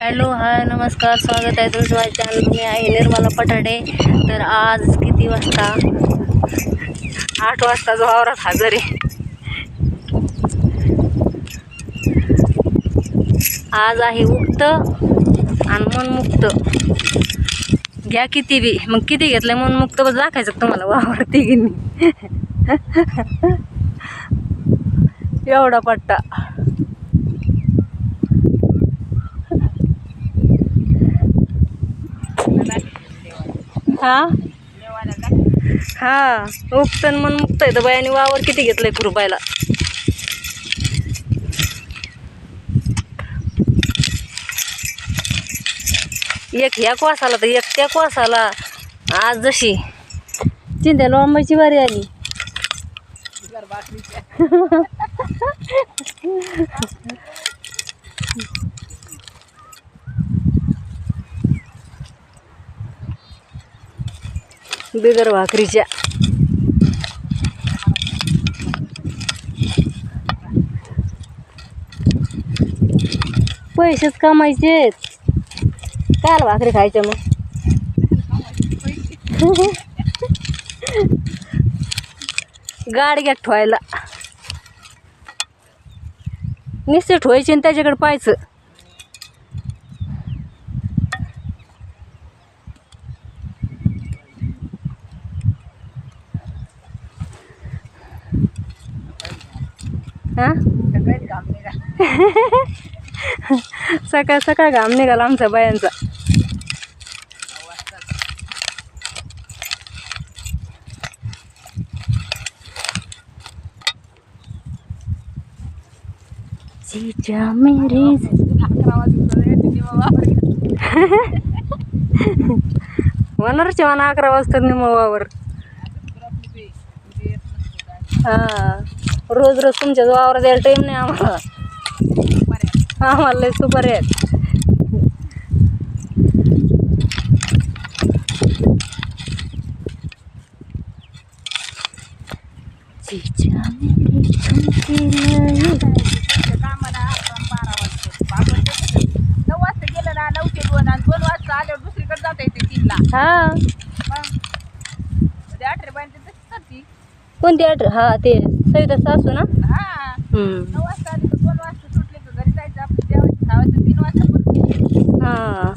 Hello hi नमस्कार स्वागत आहे तुमचं माझ्या चॅनल मी आहे निर्मला पठाडे. तर आज किती वाजता? आठ वाजता जो वावरात हजर आहे. आज आहे उक्त आणि मनमुक्त. घ्या किती बी. मग किती घेतलंय मनमुक्त? बस दाखायचं तुम्हाला तुम्हाला की नाही एवढा पट्टा. हा? हा उगतन मन मुक्त आहे. तर बायाने वावर किती घेतलंय खुरपायला? एक ह्या क्वासाला तर एक त्या क्वासाला आज जशी. चिंध्या लोंबाची बारी आली. बिगर भाकरीच्या. पैसेच कमायचे. काल भाकरी खायच्या मग. गाडग्यात ठेवायला. नुसते ठेवायचे आणि त्याच्याकडे पाहायचं. हा? सकाळ सकाळ घाम निघाला आमच्या बायांचा. जीजा मेरी होणारच म्हणा अकरा वाजता निमवावर हा. रोज रोज तुमच्या वावरात यायला टाईम नाही आम्हाला. आम्हाला लय सुपर आहेत. हा. कोणती अट हा ते सविता सासू ना? हा. हम्म. नऊ वाजता आली तर दोन वाजता सुटले का घरी जायचं. आपण जेवायचं खावायचं. तीन वाजता परत हा.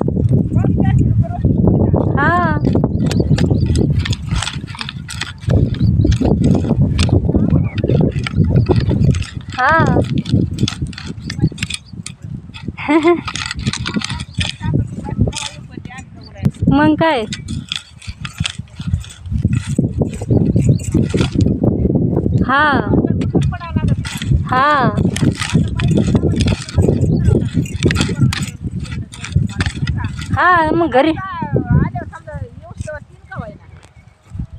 मग सुट्टी ना. हा. हा. मग काय? हा. हा. हा मग घरी.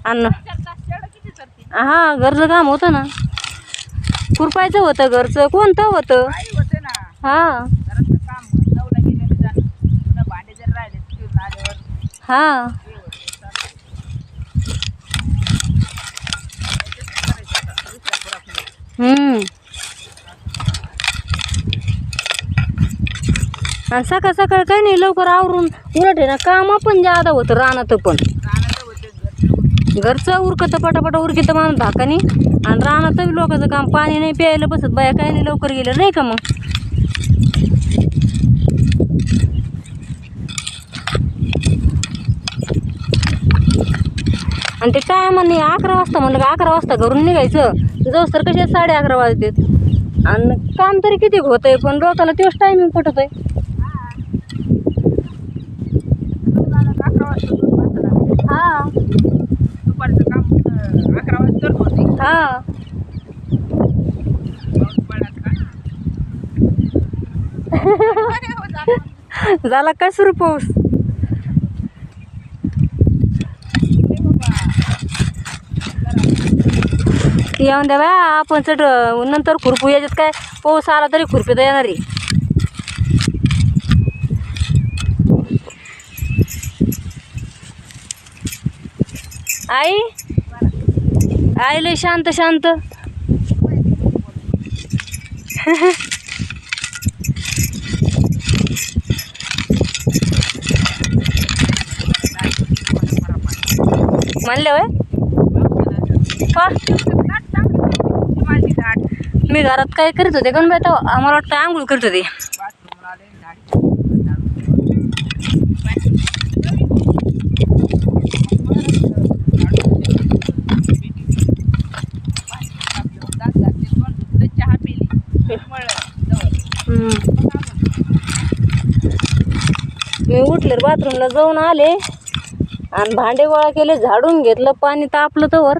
अन्न हा घरचं काम होतं ना. खुरपायचं होतं घरचं. कोणतं होतं? हा. घरातलं काम नऊला गेलेलं जाणं जुनं भांडे जर राहिले फिरून आल्यावर हा हे होते चालू. करायचं आता, दुसऱ्या पुरापुरी. हम्म आणि सकाळ सकाळ काही नाही लवकर आवरून उलट आहे ना कामं पण जादा होतं रानात पण. घरचं होते. घरचं उरकतं पटापटा उरकितं माणूस धाकानी आणि रानात बी लोकांचं काम पाणी नाही प्यायला बसत बाया काही नाही लवकर गेलं नाही का मग? आणि ते टायमाने अकरा वाजता म्हणलं का अकरा वाजता घरून निघायचं. जाऊस तर कसे साडे अकरा वाजतात? आणि काम तरी किती होतंय पण लोकांना तेच टायमिंग पटत आहे हा. अकरा दुपारचं काम अकरा वाजता हा पाऊस पडला का? अरे हो, झालं. झाला काय सुरू पाऊस बाबा. येऊन द्या बा आपण चट नंतर खुरपू याच्यात काय पाऊस आला तरी खुरपीता येणार आहे आई? आई लय शांत शांत. म्हणले मी घरात काय करत होते कोण बाय आम्हाला वाटतं आंघोळ करत होते. मी उठले बाथरूमला जाऊन आले. आणि भांडे गोळा केले झाडून घेतलं पाणी तापलं तर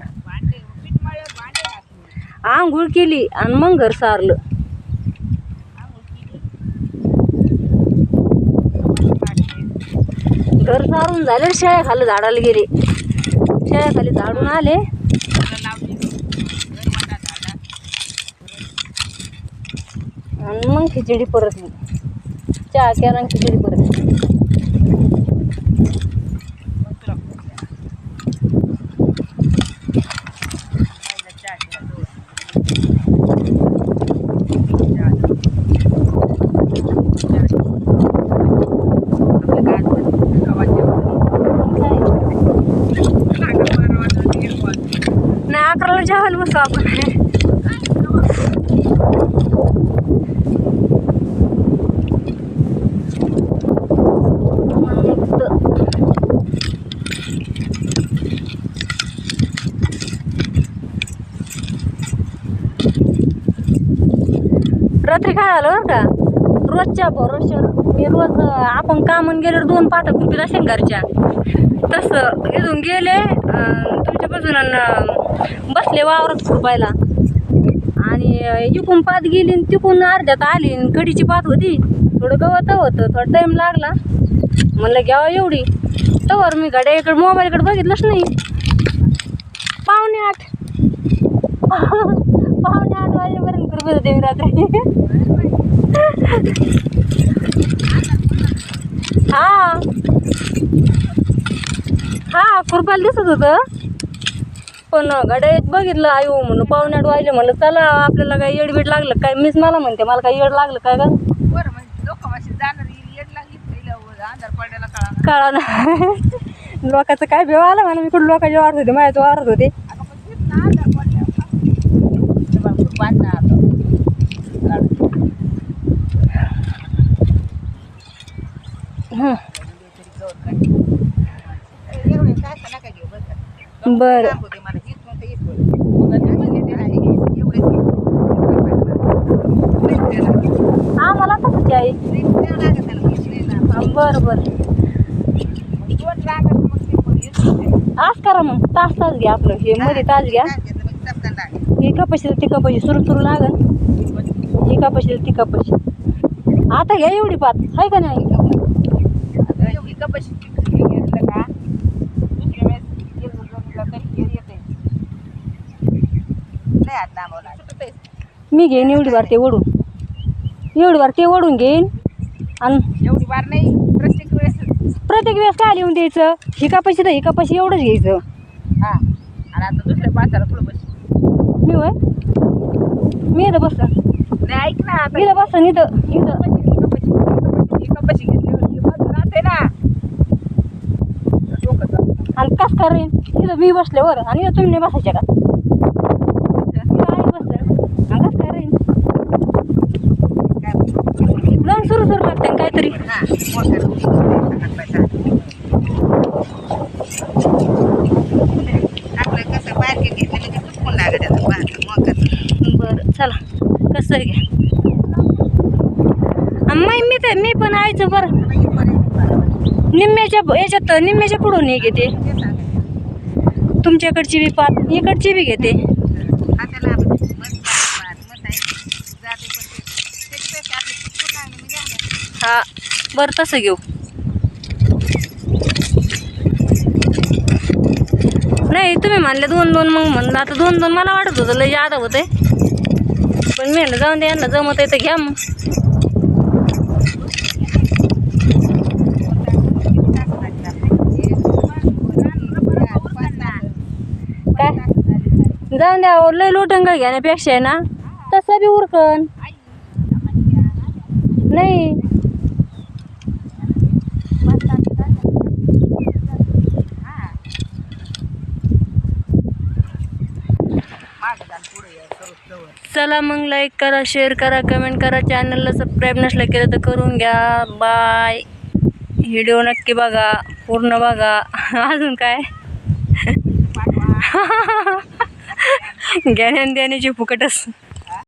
आंघोळ केली आणि मग घर सारलं. घर सारून झाले शेळ्या खाली झाडाला गेले. शेळ्या खाली झाडून आले. आणि मग खिचडी परत चहा केला आणि खिचडी परत बसू आपण. रात्री काय झालं बरं का? रोजच्या भरोश्यावर मी रोज आपण कामून गेल्यावर दोन पाठक कुठे असेल घरच्या. तसं इथून गेले तुमच्यापासून बसले वावरात खुरपायला. आणि इकून पात गेली आणि तिकून अर्ध्यात आली आणि कडीची पात होती. थोडं गवत होतं थोडा टाईम लागला. म्हणलं घ्यावा एवढी. तवर मी गाड्याकडे मोबाईलकडे बघितलंच नाही. पावणे आठ. पावणे आठ वाजेपर्यंत कृपया होते मी रात्री. हा. हा खुरपायला दिसत होतं. पण गाड्यात बघितलं आयो म्हणून पावणे आठ वाजले म्हणलं चला आपल्याला काय येडबीड लागलं काय मीच मला म्हणते मला काय येड लागलं काय का? बरं म्हणजे लोक जाणार येईल येड लागली पहिलं अंधार पडायला कळा कळा ना लोकांचं काय भेव आलं मला मी कुठं लोकांच्या वाढत होते माझ्याच वाढत होते. आता पण तेच ना अंधार पडल्यावर ते मला खूप बांधणं आता हं. एवढे काय नका घेऊ बरं का. बरं काम होते मला हीच नव्हतं, हीच होतं. मग आता म्हणले ते आहे घे, एवढेच घे. लईच द्यायला. हा मला तसंच आहे लईच द्यावं लागत त्याला, लईच नाही ना. हा, बरं बरं. आज करा मग तास तास घ्या आपलं. हे मध्ये तास घ्या. हे कपाशी ती कपाशी सुरू सुरू लागल. ही कपाशी ती कपाशी. आता घ्या एवढी पात आहे का नाही? आता एवढी कपाशी मी घेईन एवढी बार ते ओढून. एवढी वार ते ओढून घेईन. आणि एवढी वार नाही प्रत्येक वेळेस. प्रत्येक वेळेस काय लिहून द्यायचं? ही कपाशी तर ही कपाशी एवढंच घ्यायचं. हा. आणि आता दुसऱ्या पाचाला पुढं बस. मी होय? मी इथं बस नाही ऐक ना आता. इथं बस इथं इथं. कपाशी, बाजू राहते ना. तर डोकं. आणि कस करेन इथं मी बसल्यावर आणि तुम्ही नाही बसायच्या का इथं आई बसलं आणि कस करेन काय म्हणते? जाऊन सुरू सुरू लागते काहीतरी हा, मोटर. हात पाय चालू. आपलं कसं बारके घेतलं म्हणजे चुकून लागत आता बारकं, मोकर. बरं चला कसं आहे घ्या अम्माई मी तर मी पण आयचं बरं आहे, बरं. निम्म्याच्या याच्यात निम्म्याच्या पुढून हे घेते तुमच्याकडची बी पात इकडची बी घेते हाताला आपण मस्त बार, मस्त आहे. जाते पण ते- त्याच्यापेक्षा आपलं चुकून लागलं म्हणजे झालं. हा बरं तसं घेऊ. नाही तुम्ही म्हणले दोन दोन मग म्हणलं आता दोन दोन मला वाटत होतं लय जादा होते पण मी म्हणलं जाऊन दे यांना जमत आहे तर घ्या मग. काय जाऊन द्या हो, लय लोटंगा घेण्यापेक्षा आहे ना तसं बी उरकन. नाही. चला मग लाईक करा शेअर करा कमेंट करा. चॅनलला सबस्क्राईब नसलं केलं तर करून घ्या. बाय व्हिडिओ नक्की बघा. पूर्ण बघा. अजून काय? ज्ञान देण्याची फुकटच